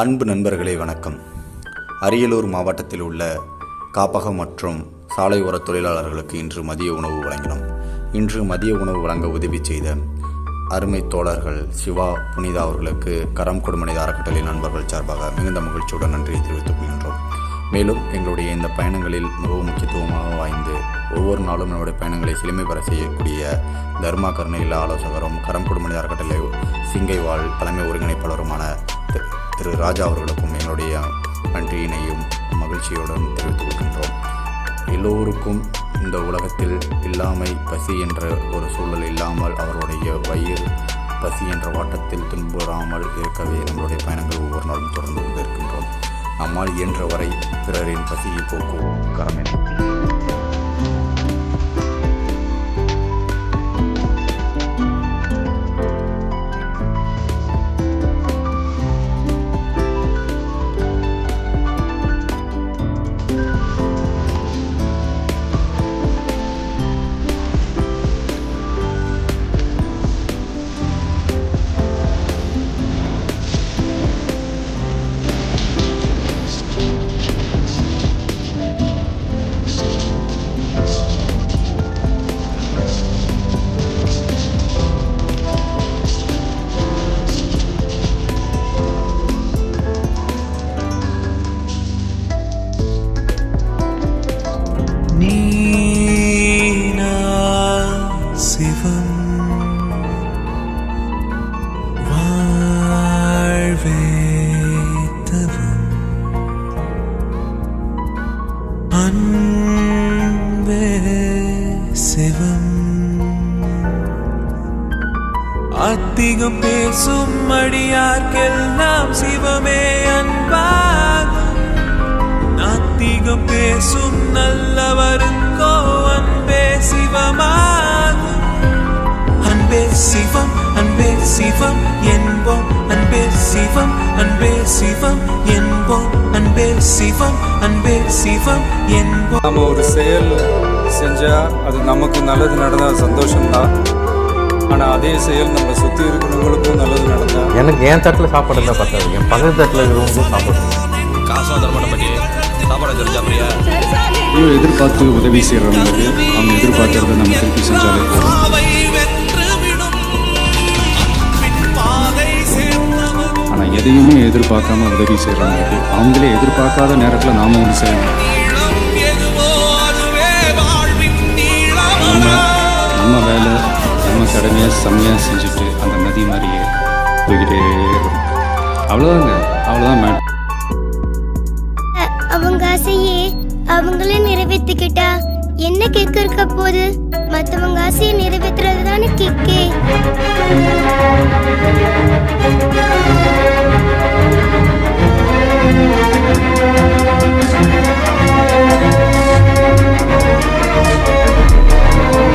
அன்பு நண்பர்களே வணக்கம். அரியலூர் மாவட்டத்தில் உள்ள காப்பகம் மற்றும் சாலை தொழிலாளர்களுக்கு இன்று மதிய உணவு வழங்கினோம். இன்று மதிய உணவு வழங்க உதவி செய்த அருமை தோழர்கள் சிவா புனிதா அவர்களுக்கு கரம் கொடுமனித அறக்கட்டளை நண்பர்கள் சார்பாக மிகுந்த மகிழ்ச்சியுடன் நன்றியை தெரிவித்துக் கொள்கின்றோம். மேலும் எங்களுடைய இந்த பயணங்களில் மிகவும் முக்கியத்துவமாக வாய்ந்து ஒவ்வொரு நாளும் நம்முடைய பயணங்களை செழுமை பெற செய்யக்கூடிய தர்மா கருணையில்லா ஆலோசகரும் கரம் குடும்பணி அறக்கட்டளை சிங்கைவாழ் தலைமை ஒருங்கிணைப்பாளருமான திரு ராஜா அவர்களுக்கும் எங்களுடைய நன்றியினையும் மகிழ்ச்சியுடன் தெரிவித்துக் கொள்கின்றோம். எல்லோருக்கும் இந்த உலகத்தில் இல்லாமை பசி என்ற ஒரு சூழல் இல்லாமல் அவருடைய வயிறு பசி என்ற வாட்டத்தில் துன்புறாமல் இருக்கவே நம்மளுடைய பயணங்கள் ஒவ்வொரு நாளும் தொடர்ந்து கொண்டிருக்கின்றோம். நம்மால் இயன்ற வரை பிறரின் பசியை போக்குவோம் கரமென அன்பே சிவம். அத்திகம் பேசும் அடியார்க்கெல்லாம் சிவமே அன்பாகும். அத்திகம் பேசும் நல்லவருக்கோ அன்பே சிவமாகும். அன்பே சிவம் அன்பே சிவம் என்போம். அன்பே சிவம் அன்பே சிவம் என்போம். அன்பே சிவம் அன்பே சிவம் என் நம்ம ஒரு செயல் செஞ்சால் அது நமக்கு நல்லது நடந்தால் சந்தோஷம்தான். ஆனால் அதே செயல் நம்ம சுற்றி இருக்கிறவங்களுக்கும் நல்லது நடந்தால் எனக்கு என் தட்டில் சாப்பாடு இருந்தால் பத்தாது. என் பக்கத்து தட்டில் இருக்கிறவங்களுக்கும் சாப்பிடணும் காசும் தர மாட்டேன் சாப்பாடு தெரிஞ்சா பிரியா ஐயோ எதிர்பார்த்து உதவி செய்கிறவங்களுக்கு அவங்க எதிர்பார்க்கறத நம்ம திருப்பி செஞ்சாலே ஆனால் எதையுமே எதிர்பார்க்காம உதவி செய்கிறவங்களுக்கு அவங்களே எதிர்பார்க்காத நேரத்தில் நாம ஒன்று செய்யணும் கடமையாக செம்மையாக செஞ்சுட்டு அந்த நதி மாதிரியே போய்கிட்டே இருக்கணும் அவ்வளோதாங்க அவ்வளோதான் மேட் அவங்க ஆசையே அவங்களே நிறைவேற்றிக்கிட்டா என்ன கேட்க இருக்க போது மற்றவங்க ஆசையை நிறைவேற்றுறது தானே கேக்கே.